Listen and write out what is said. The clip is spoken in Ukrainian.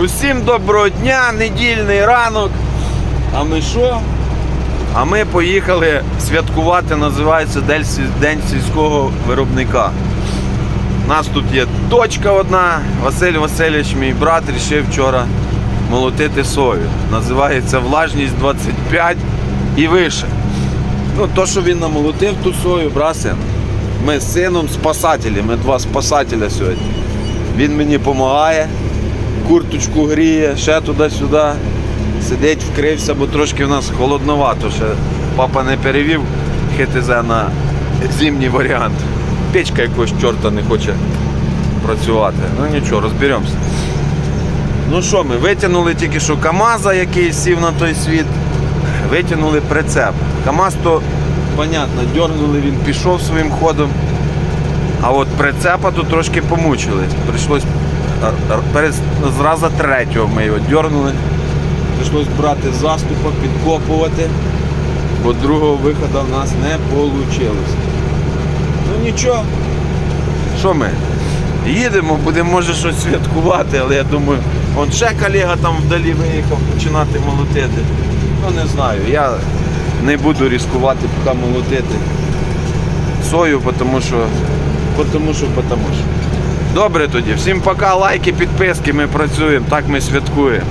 Усім доброго дня, недільний ранок. А ми що? А ми поїхали святкувати, називається День сільського виробника. У нас тут є точка одна. Василь Васильович, мій брат, рішив вчора молотити сою. Називається влажність 25 і вище. Ну, то, що він намолотив ту сою, брасин. Ми з сином спасателі, ми два спасателя сьогодні. Він мені допомагає, курточку гріє, ще туди-сюди. Сидить, вкрився, бо трошки в нас холодновато. Ще папа не перевів ХТЗ на зимній варіант. Печка якогось чорта не хоче працювати. Ну нічого, розберемося. Ну що, ми витягнули тільки що КАМАЗа, який сів на той світ, витягнули прицеп. КАМАЗ то, понятно, дернули, він пішов своїм ходом. А от прицепа тут трошки помучили. Прийшлось перед, зразу третього ми його дернули. Прийшлось брати заступа, підкопувати, бо другого виходу в нас не вийшло. Ну нічого. Що ми? Їдемо, будемо може щось святкувати, але я думаю, он ще колега там вдалі виїхав починати молотити. Ну не знаю, я не буду ризикувати поки молотити сою, тому що, тому що, тому що. Добре тоді. Всім пока, лайки, підписки, ми працюємо, так ми святкуємо.